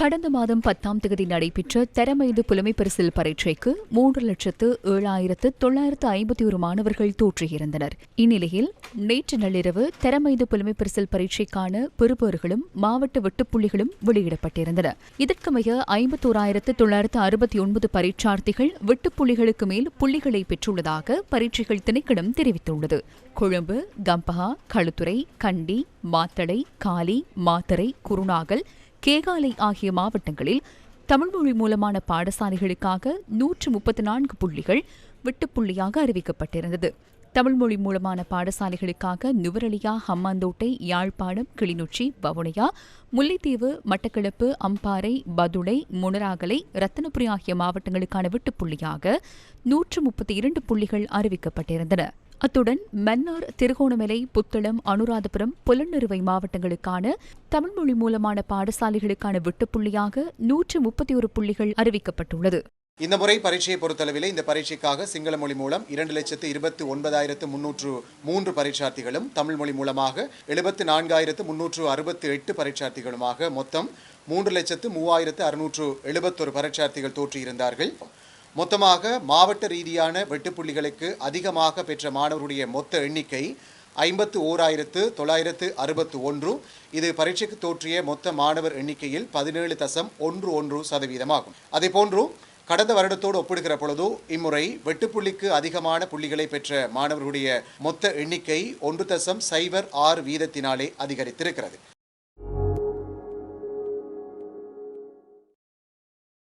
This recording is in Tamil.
கடந்த மாதம் பத்தாம் தேதி நடைபெற்ற தரமைந்து புலமை பரிசில் பரீட்சைக்கு மூன்று லட்சத்து ஏழாயிரத்து தொள்ளாயிரத்து ஐம்பத்தி ஒரு மாணவர்கள் தோற்றியிருந்தனர். இந்நிலையில் நேற்று நள்ளிரவு தரமைந்து புலமை பரிசில் பரீட்சைக்கான பெறுபவர்களும் மாவட்ட வெட்டுப்புள்ளிகளும் வெளியிடப்பட்டிருந்தன. இதற்கமைய ஐம்பத்தோராயிரத்து தொள்ளாயிரத்து அறுபத்தி ஒன்பது பரீட்சார்த்திகள் வெட்டுப்புள்ளிகளுக்கு மேல் புள்ளிகளை பெற்றுள்ளதாக பரீட்சைகள் திணைக்களம் தெரிவித்துள்ளது. கொழும்பு கம்பஹா களுத்துறை கண்டி மாத்தளை காலி மாத்தறை குருநாகல் கேகாலை ஆகிய மாவட்டங்களில் தமிழ்மொழி மூலமான பாடசாலைகளுக்காக நூற்று முப்பத்தி நான்கு புள்ளிகள் வெட்டுப்புள்ளியாக அறிவிக்கப்பட்டிருந்தது. தமிழ்மொழி மூலமான பாடசாலைகளுக்காக நுவரலியா ஹம்மாந்தோட்டை யாழ்ப்பாணம் கிளிநொச்சி வவுனியா முல்லைத்தீவு மட்டக்களப்பு அம்பாறை பதுளை முனராகலை ரத்தனபுரி ஆகிய மாவட்டங்களுக்கான வெட்டுப்புள்ளியாக நூற்று முப்பத்தி இரண்டு புள்ளிகள் அறிவிக்கப்பட்டிருந்தன. அத்துடன் மன்னார் திருகோணமலை புத்தளம் அனுராதபுரம் புலனறுவை மாவட்டங்களுக்கான தமிழ்மொழி மூலமான பாடசாலைகளுக்கான வெட்டுப்புள்ளியாக நூற்று முப்பத்தி ஒரு புள்ளிகள் அறிவிக்கப்பட்டுள்ளது. இந்த முறை பரீட்சையை பொறுத்தளவில் இந்த பரீட்சைக்காக சிங்கள மொழி மூலம் இரண்டு லட்சத்து இருபத்தி ஒன்பதாயிரத்து முன்னூற்று மூன்று பரீட்சார்த்திகளும் தமிழ் மொழி மூலமாக எழுபத்து நான்காயிரத்து முன்னூற்று அறுபத்தி எட்டு பரீட்சார்த்திகளுமாக மொத்தம் மூன்று லட்சத்து மூவாயிரத்து அறுநூற்று எழுபத்தொரு பரீட்சார்த்திகள் தோற்றியிருந்தார்கள். மொத்தமாக மாவட்ட ரீதியான வெட்டுப்புள்ளிகளுக்கு அதிகமாக பெற்ற மாணவருடைய மொத்த எண்ணிக்கை ஐம்பத்து ஓராயிரத்து தொள்ளாயிரத்து அறுபத்து ஒன்று. இது பரீட்சைக்கு தோற்றிய மொத்த மாணவர் எண்ணிக்கையில் பதினேழு தசம் ஒன்று ஒன்று சதவீதமாகும். அதேபோன்று கடந்த வருடத்தோடு ஒப்பிடுகிற பொழுது இம்முறை வெட்டுப்புள்ளிக்கு அதிகமான புள்ளிகளை பெற்ற மாணவர்களுடைய மொத்த எண்ணிக்கை ஒன்று தசம் சைபர் ஆறு வீதத்தினாலே அதிகரித்திருக்கிறது.